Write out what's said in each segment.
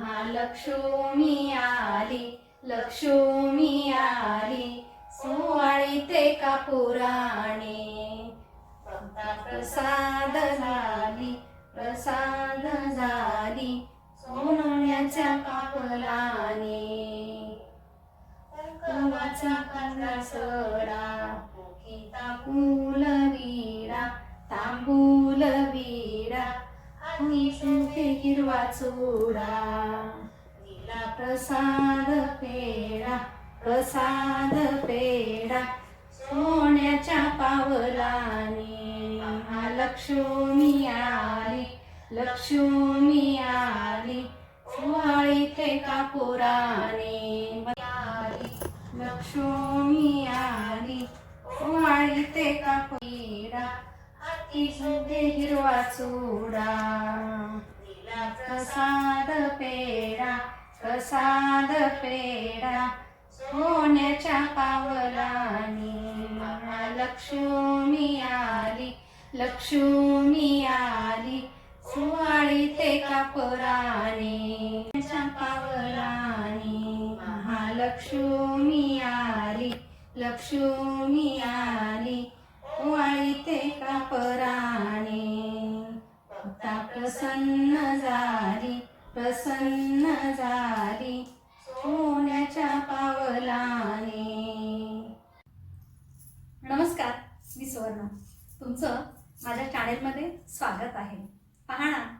महालक्ष्मी आली लक्ष्मी आली सोवाळी ते कापुराणे प्रसाद झाली प्रसाद झाली सोनण्याच्या कापलाने. कवाचा कांदा सडा तांबूल विडा तांबूल विडा आणि शुभे हिरवा चुडा दिला प्रसाद पेडा प्रसाद पेडा सोन्याच्या पावलाने. लक्ष्मी आली लक्ष्मी आली सुवाळी ते कापुराने. लक्ष्मी आली सुवाळी ते कापुरा हाती हिरवा चुडा. दिला प्रसाद पेडा प्रसाद पेडा सोन्याच्या पावलानी लक्ष्मी आली लक्ष्मी आली. सुवाळी ते कापराने पावलानी महालक्ष्मी आली लक्ष्मी आली. राणे आता प्रसन्न जारी प्रसन्न जारी सोन्याच्या पावलाने. नमस्कार मी सुवर्ण. तुमचं माझ्या चॅनेलमध्ये स्वागत आहे. पाहणा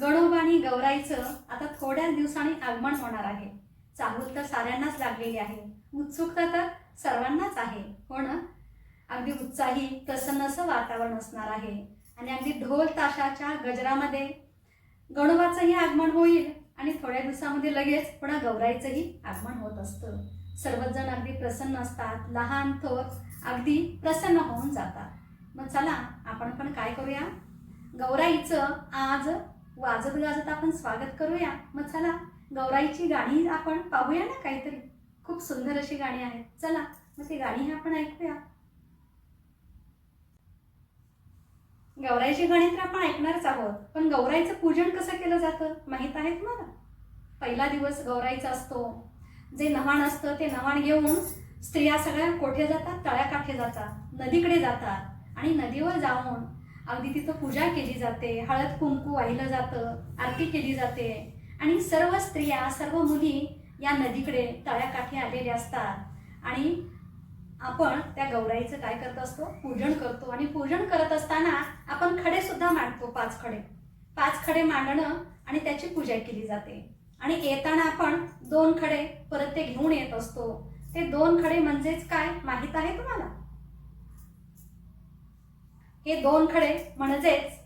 गणोबाणी गौराईचं आता थोड्याच दिवसांनी आगमन होणार आहे. चाहूल तर साऱ्यांनाच लागलेली आहे. उत्सुकता तर सर्वांनाच आहे. हो ना? अगदी उत्साही प्रसन्न असं वातावरण असणार आहे. आणि अगदी ढोल ताशाच्या गजरामध्ये गणोबाचंही आगमन होईल आणि थोड्या दिवसामध्ये लगेच पुन्हा गौराईचंही आगमन होत असतं. सर्वच जण अगदी प्रसन्न असतात लहान थोर अगदी प्रसन्न होऊन जातात. मग चला आपण पण काय करूया? गौराईचं आज वाजत गाजत आपण स्वागत करूया. मग चला गौराईची गाणी आपण पाहूया ना काहीतरी? खूप सुंदर अशी गाणी आहेत. चला मग ती गाणी आपण ऐकूया. गौराईची गाणी तर आपण ऐकणारच आहोत. पण गौराईचं पूजन कसं केलं जातं? माहीत आहे तुम्हाला? पहिला दिवस गौराईचा असतो. जे नवाण असतं ते नवाण घेऊन स्त्रिया सगळ्या कोठे जातात? तळ्याकाठे जातात. नदीकडे जातात. आणि नदीवर जाऊन अगदी तिथं पूजा केली जाते. हळद कुंकू वाहिलं जातं. आरती केली जाते. आणि सर्व स्त्रिया सर्व मुली या नदीकडे तळ्याकाठी आलेल्या असतात. आणि आपण त्या गौराईचं काय करत असतो? पूजन करतो. आणि पूजन करत असताना आपण खडे सुद्धा मांडतो पाच खडे. पाच खडे मांडणं आणि त्याची पूजा केली जाते. आणि येताना आपण दोन खडे परत ते घेऊन येत असतो. ते दोन खडे म्हणजेच काय? माहीत आहे तुम्हाला? हे दोन खडे म्हणजेच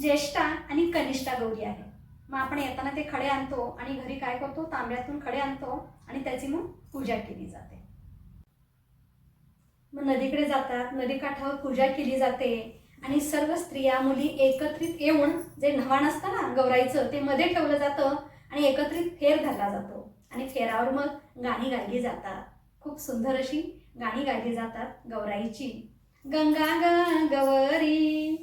ज्येष्ठा आणि कनिष्ठा गौरी आहे. मग आपण येताना ते खडे आणतो आणि घरी काय करतो? तांब्यातून खडे आणतो आणि त्याची मग पूजा केली जाते. मग नदीकडे जातात. नदीकाठावर पूजा केली जाते. आणि सर्व स्त्रिया मुली एकत्रित येऊन जे नव्हाण असतं ना गौराईचं ते मध्ये ठेवलं जातं आणि एकत्रित फेर घातला जातो. आणि फेरावर मग गाणी गायली जातात. खूप सुंदर अशी गाणी गायली जातात गौराईची. गंगा ग गवरी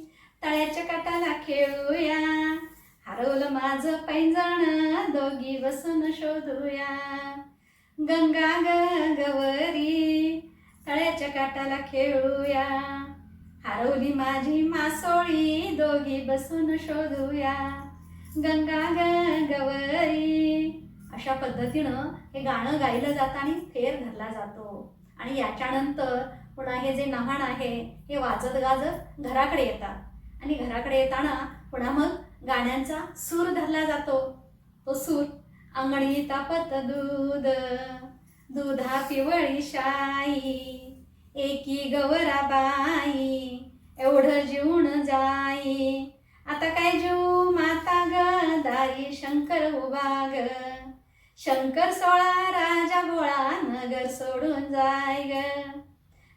तळ्याच्या काटाला खेळूया. हरवलं माझं पैंजण दोघी बसून शोधूया. गंगा ग गवरी तळ्याच्या काटाला खेळूया. हरवली माझी मासोळी दोघी बसून शोधूया. गंगा ग गवरी अशा पद्धतीनं हे गाणं गायलं जातं आणि फेर धरला जातो. आणि याच्यानंतर पुन्हा हे जे नहाण आहे हे वाजत गाजत घराकडे येतात. आणि घराकडे येताना पुन्हा मग गाण्यांचा सूर धरला जातो. तो सूर अंगणी तापत दूध दुधा पिवळी शाई. एकी गवरा बाई एवढं जीवन जाई. आता काय जीव माता ग? दारी शंकर उभा ग. शंकर सोळा राजा बोळा नगर सोडून जाय ग.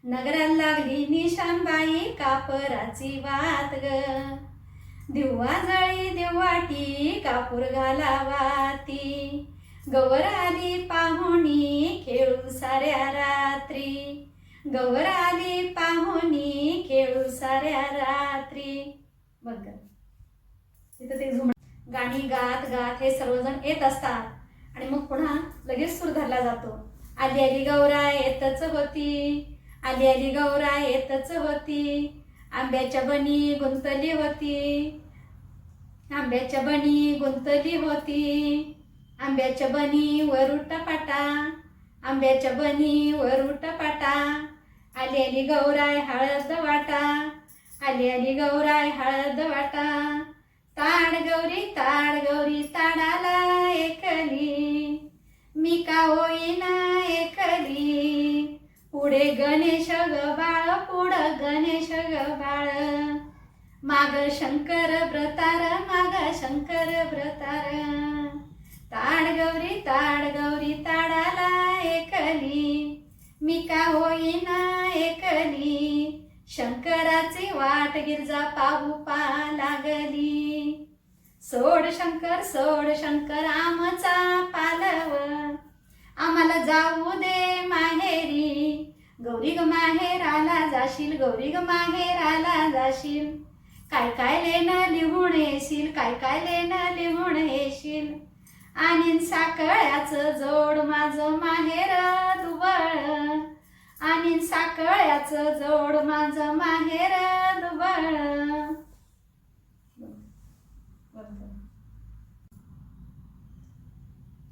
नगराला लागली निशानबाई कापराची वात ग. दिवा जळी दिवाटी कापूर घालावाती गवर आली पाहुणी खेळू साऱ्या रात्री. गौर आली पाहुणी खेळू साऱ्या रात्री. बघ तिथं ते झुम गाणी गात गात हे सर्वजण येत असतात. आणि मग पुन्हा लगेच सूर धरला जातो. आली आली गौरा येतच होती. आली आली गौरा येतच होती. आंब्याच्या बनी गुंतली होती. आंब्याच्या बनी गुंतली होती. आंब्याच्या बनी वरुट पाटा. आंब्याच्या बनी वरुट पाटा. आली आली गौराय हळद वाटा आली आली गौराय हळद वाटा. ताड गौरी ताड गौरी ताडाला एकली. मी का होईना एकली. पुढे गणेश ग बाळ पुढं गणेश ग बाळ. माग शंकर व्रतार माग शंकर व्रतार ताड गौरी ताड गौरी ताडाला एकली. मी का होईना एकली? शंकराची वाट गिरजा पाहू पा लागली. सोड शंकर सोड शंकर आमचा पालव. आम्हाला जाऊ दे माहेरी. गौरी ग माहेराला जाशील गौरी ग माहेराला जाशील. काय काय लेणं लिहून येशील काय काय लेणं लिहून येशील? आणि साकळ्याचं जोड माझं माहेर दुबळ. आणि साकळ्याचं जोड माझं माहेर दुबळ.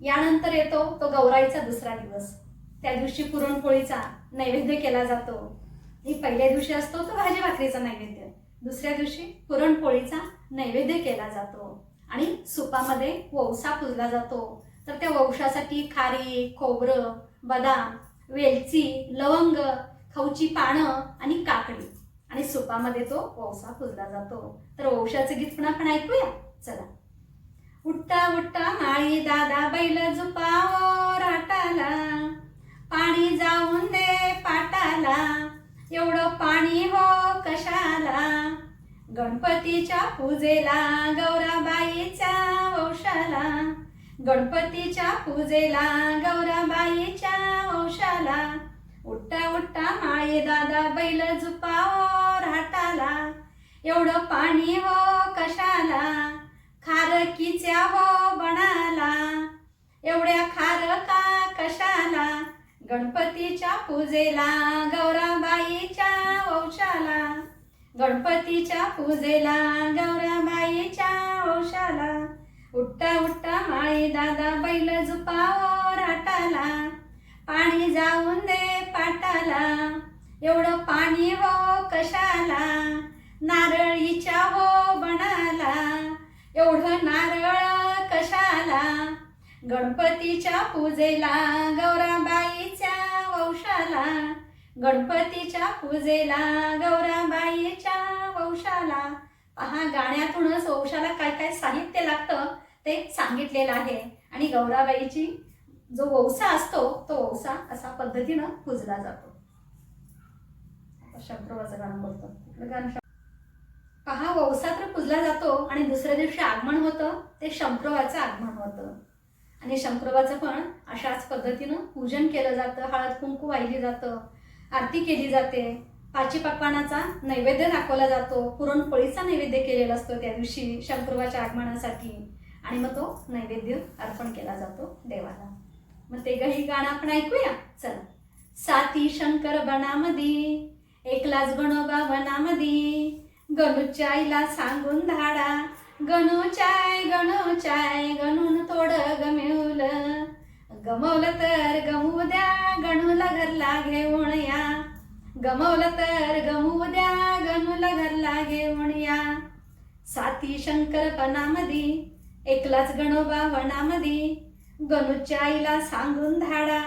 यानंतर येतो तो गौराईचा दुसरा दिवस. त्या दिवशी पुरणपोळीचा नैवेद्य केला जातो. ही पहिल्या दिवशी असतो तो भाजी भाकरीचा नैवेद्य. दुसऱ्या दिवशी पुरणपोळीचा नैवेद्य केला जातो. आणि सुपामध्ये वौसा पुजला जातो. तर त्या वंशासाठी खारी खोबरं बदाम वेलची लवंग खाऊची पानं आणि काकडी आणि सुपामध्ये तो वौसा पुजला जातो. तर वंशाचं गीत पुन्हा आपण ऐकूया? चला. उठता उठता माळी दादा बैल झुपावो राटाला पाणी जाऊन दे पाटाला. एवढं पाणी हो कशाला? गणपतीच्या पूजेला गौराबाईच्या वंशाला. गणपतीच्या पूजेला गौराबाईच्या वंशाला. उठ्ठा उठ्ठा माये दादा बैल झुपावो राटाला एवढं पाणी हो कशाला? खारकीच्या हो बनाला. एवढ्या खारका कशाला? गणपतीच्या पूजेला गौराबाईच्या वंशाला. गणपतीच्या पूजेला गौराबाईच्या औषाला उठता उठता माळी दादा बैल झुपावो राटाला पाणी जाऊन दे पाटाला एवढं पाणी हो कशाला? नारळीच्या हो बनाला एवढं नारळ कशाला? गणपतीच्या पूजेला गौराबाईच्या वंशाला गणपतीच्या पूजेला गौराबाईच्या वंशाला. पहा गाण्यातूनच वंशाला काय काय साहित्य लागतं ते सांगितलेलं आहे. आणि गौराबाईची जो वौसा असतो तो वौसा असा पद्धतीनं पूजला जातो. शंकरोबाचं गाणं बोलतो कुठलं गाणं पहा वौसा तर पूजला जातो आणि दुसऱ्या दिवशी आगमन होतं ते शंकरोबाचं आगमन होतं. आणि शंकरोबाचं पण अशाच पद्धतीनं पूजन केलं जातं. हळद कुंकू वाहिली जातं. आरती केली जाते. पाची पकवानाचा नैवेद्य दाखवला जातो. पुरणपोळीचा नैवेद्य केलेला असतो त्या दिवशी शंकरोबाच्या आगमनासाठी. आणि मग तो नैवेद्य अर्पण केला जातो देवाला. मग ते गही गाणं आपण ऐकूया? चला. साती शंकर बनामधी एकलाच गणोबा वनामधी गणूच्या आईला सांगून धाडा. गणूचाय गणूचाय गणून थोडं गमिवलं गमवलं तर गमू द्या गणूला घरला घेऊन या गमवलं तर गमू द्या गणूला घरला घेऊन या साती शंकरपणामधी एकलाच गणोबा वनामधी गणूच्या आईला सांगून धाडा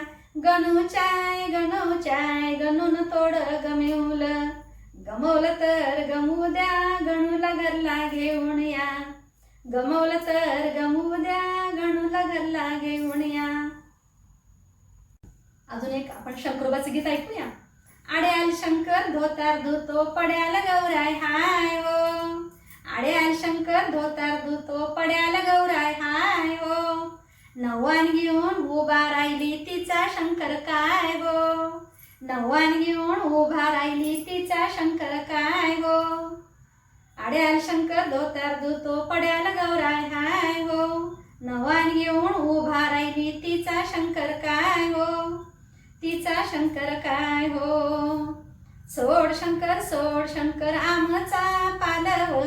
गणूचाय गणूचाय गणून थोडं गमिवलं. गमवलं तर गमू द्या गणूला घरला घेऊन या गमवलं तर गमू द्या गणूला घरला घेऊन या अजून एक आपण शंकरोबाचं गीत ऐकूया. आड्याल शंकर धोतार धुतो पड्याल गौराय हाय हो. आड्याल शंकर धोतार धुतो पड्याल गौराय हाय हो. नवान घेऊन उभा राहिली तिचा शंकर काय हो. गो नवान घेऊन उभा राहिली तिचा शंकर काय गो आड्याल शंकर धोतार धुतो पड्याल गौराय हाय हो. नवान घेऊन उभा राहिली तिचा शंकर काय तिचा शंकर काय हो? सोड शंकर सोड शंकर आमचा पालव.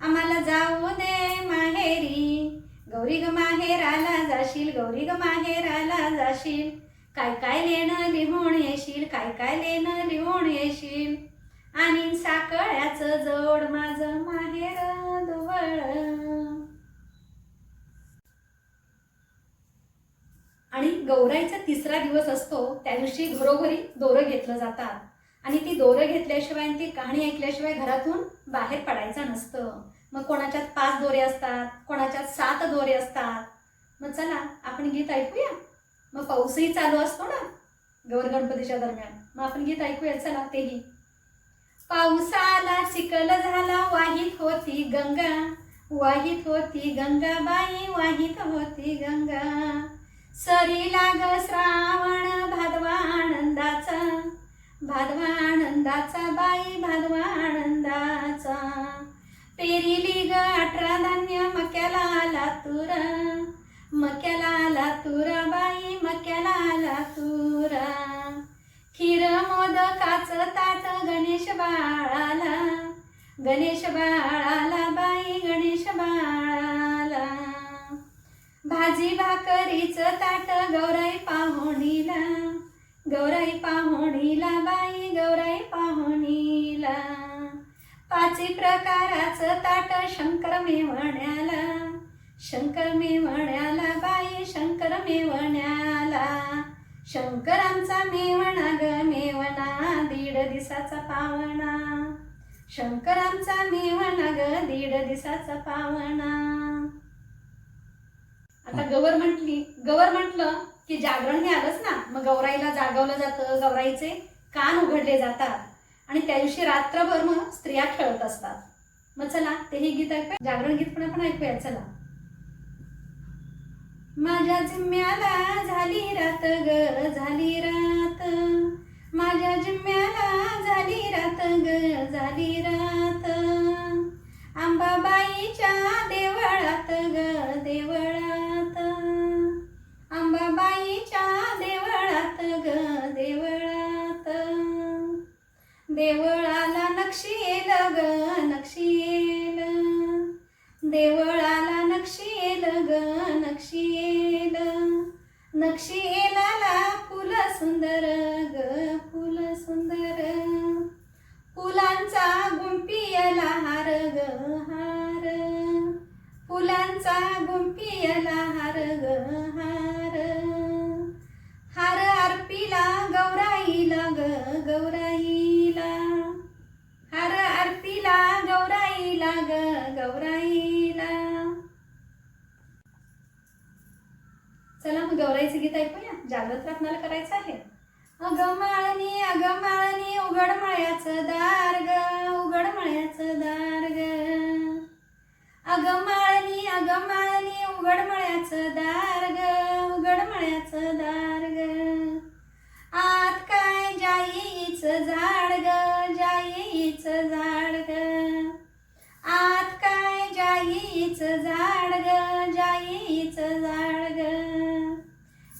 आम्हाला जाऊ दे माहेरी. गौरी ग माहेराला जाशील गौरी ग माहेराला जाशील. काय काय लेणं लिहून येशील काय काय लेणं लिहून येशील. आणि साकळ्याचं जोड माझं माहेर दुवळ आणि गौराईचा तिसरा दिवस असतो त्या दिवशी घरोघरी दोरं घेतलं जातात. आणि ती दोरं घेतल्याशिवाय आणि ती कहाणी ऐकल्याशिवाय घरातून बाहेर पडायचं नसतं. मग कोणाच्यात पाच दोरे असतात कोणाच्यात सात दोरे असतात. मग चला आपण गीत ऐकूया. मग पाऊसही चालू असतो ना गौर गणपतीच्या दरम्यान. मग आपण गीत ऐकूया चला तेही. पावसाला चिकल झाला वाहित होती गंगा. वाहित होती गंगाबाई वाहित होती गंगा. सरी लाग श्रावण भादवा आनंदाचा भादवा आनंदाचा बाई भादवा आनंदाचा पेरिली ग अठरा धान्य मक्याला आला तुरा मक्याला आला तुरा बाई मक्याला आला तुरा खीर मोदकाच ताट गणेश बाळाला. गणेश बाळाला बाई गणेश बाळाला. भाजी भाकरीचं ताट गौराई पाहुणीला गौराई पाहुणीला बाई गौराई पाहुणीला. पाची प्रकाराचं ताट शंकर मेवण्याला शंकर मेवण्याला बाई शंकर मेवण्याला. शंकरांचा मेवणा ग मेवणा दीड दिसाचा पावणा. शंकरांचा मेवणा ग दीड दिसाचा पावणा. आता गवर म्हटली गवर म्हटलं की जागरण हे आलंच ना. मग गौराईला जागवलं जातं गौराईचे कान उघडले जातात. आणि त्या दिवशी रात्रभर मग स्त्रिया खेळत असतात. मग चला तेही गीत ऐकूया. जागरण गीत पण आपण ऐकूया चला. माझ्या जिम्म्याला झाली रात ग झाली रात. माझ्या जिम्म्याला झाली रात ग झाली रात. आंबाबाईच्या देवळात ग देवळात. आंबाबाईच्या देवळात ग देवळात. देवळाला नक्षी येल ग नक्षी येल. देवळाला नक्षी येल ग नक्षी येल. नक्षी येलाला फुल सुंदर ग फुल सुंदर. फुलांचा गुंपियला फुलांचा गुंपियला हार ग हार. हार अर्पीला गौराईला ग गौराईला. हार अर्पीला गौराईला ग गौराईला. चला मग गौराईचं गीत ऐकूया. जागृत रत्नाला करायचं आहे. अगं माळणी अगं माळणी उघड मळ्याचं दार ग उघड मळ्याचं दार ग अगं माळणी अगं माळणी उघड मळ्याचं दार ग उघड मळ्याचं दार ग आत काय जाईचं झाड ग जाईचं झाड ग आत काय जाईच झाड ग जाईचं झाड ग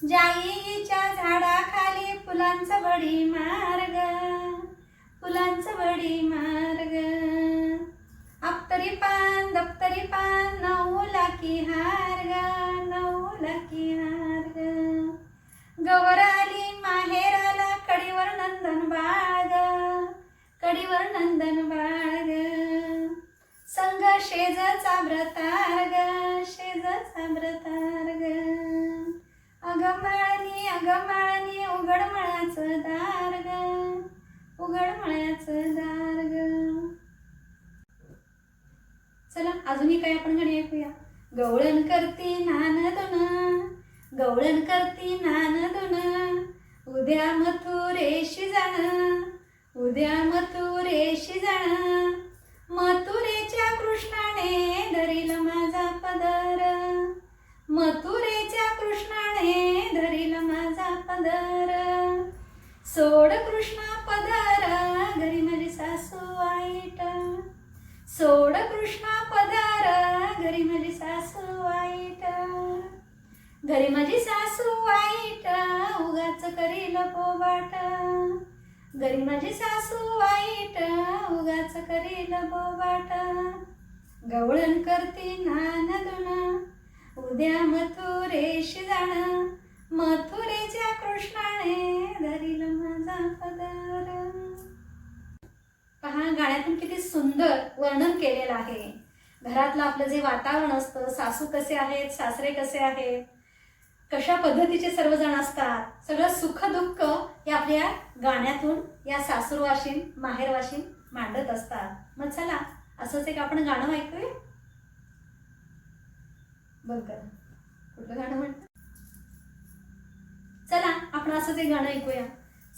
जाईच्या झाडाखाली फुलांचं बडी मार्ग फुलांचं बडी मार्ग. अप्तरी पा लकी हार ग नऊ लकी हार ग. गवर आली माहेराला कडीवर नंदन बाळ ग. कडीवर नंदन बाळ ग. संग शेजाचा व्रतार ग शेजाचा व्रतार ग. अगं माळणी उघड मळ्याचं दार ग. उघड मळ्याचं दार ग. चला अजूनही काय आपण गाणी ऐकूया. गवळण करती नानदन गवळण करती नानदन उद्या मथुरेशी जाण उद्या मथुरेशी जाण. मथुरेच्या कृष्णाने धरील माझा पदर. मथुरेच्या कृष्णाने धरील माझा पदर. सोड कृष्णा पदर घरी माझी सासू वाईट. सोड कृष्णा पदार. घरी माझी सासू वाईट घरी माझी सासू वाईट उगाच करील पोबाट. घरी माझी सासू वाईट उगाच करील बोबाट गवळण करते नान दुना उद्या मथुरेशी जाण. मथुरेच्या कृष्णाने धरील माझा पदार पहा गाण्यातून किती सुंदर वर्णन केलेलं आहे. घरातलं आपलं जे वातावरण असतं सासू कसे आहेत सासरे कसे आहेत कशा पद्धतीचे सर्वजण असतात सगळं सुख दुःख हे आपल्या गाण्यातून या सासूरवाशीन माहेरवाशीन मांडत असतात. मग चला असंच एक आपण गाणं ऐकूया. बघ कुठलं गाणं म्हणत? चला आपण असंच एक गाणं ऐकूया.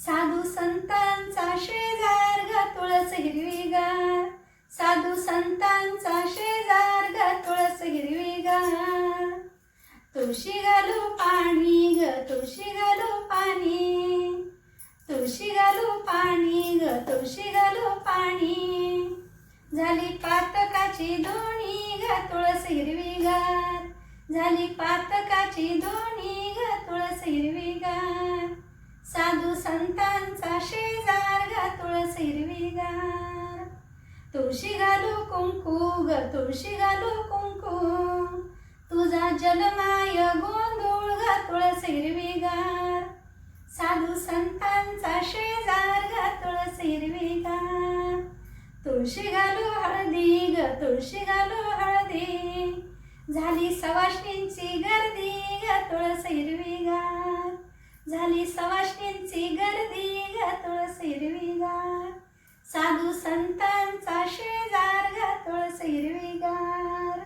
साधू संतांचा शेजार ग तुळस हिरवीगार. साधू संतांचा शेजार ग तुळस हिरवीगार. तुळशी घालू पाणी ग तुळशी घालू पाणी. तुळशी घालू पाणी ग तुळशी घालू पाणी. झाली पातकाची दोणी ग तुळस हिरवीगार. झाली पातकाची दोणी ग तुळस हिरवीगार. साधू संतांचा शेजार ग तुळस हिरवीगार. तुळशी घालू कुंकू ग तुळशी घालू कुंकू. तुझा जलमाय गोंधळ ग तुळस हिरवीगार. साधू संतांचा शेजार ग तुळस हिरवीगार. तुळशी घालू हळदी ग तुळशी घालू हळदी. झाली सवाष्णींची गर्दी ग तुळस हिरवीगार. झाली सवाष्णींची गर्दी ग तुळस हिरवीगार साधू संतांचा शेजार ग तुळस हिरवीगार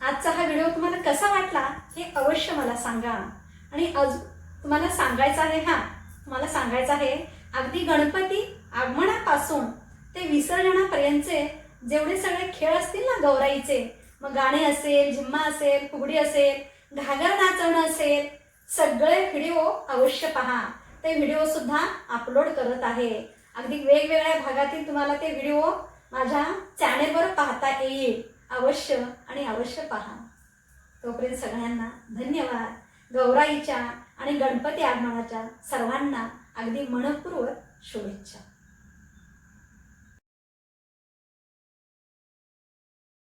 आजचा हा व्हिडिओ तुम्हाला कसा वाटला हे अवश्य मला सांगा. आणि अजून तुम्हाला सांगायचं आहे हा तुम्हाला सांगायचं आहे अगदी गणपती आगमनापासून ते विसर्जनापर्यंतचे जेवढे सगळे खेळ असतील ना गौराईचे मग गाणे असेल झिम्मा असेल फुगडी असेल घागर नाचवणं असेल सगळे व्हिडिओ अवश्य पहा. ते व्हिडिओ सुद्धा अपलोड करत आहे. अगदी वेगवेगळ्या भागातील तुम्हाला ते व्हिडिओ माझ्या चॅनेलवर पाहता येईल. अवश्य आणि अवश्य पहा. तोपर्यंत सगळ्यांना धन्यवाद. गौराईच्या आणि गणपती आगमनाच्या सर्वांना अगदी मनपूर्वक शुभेच्छा.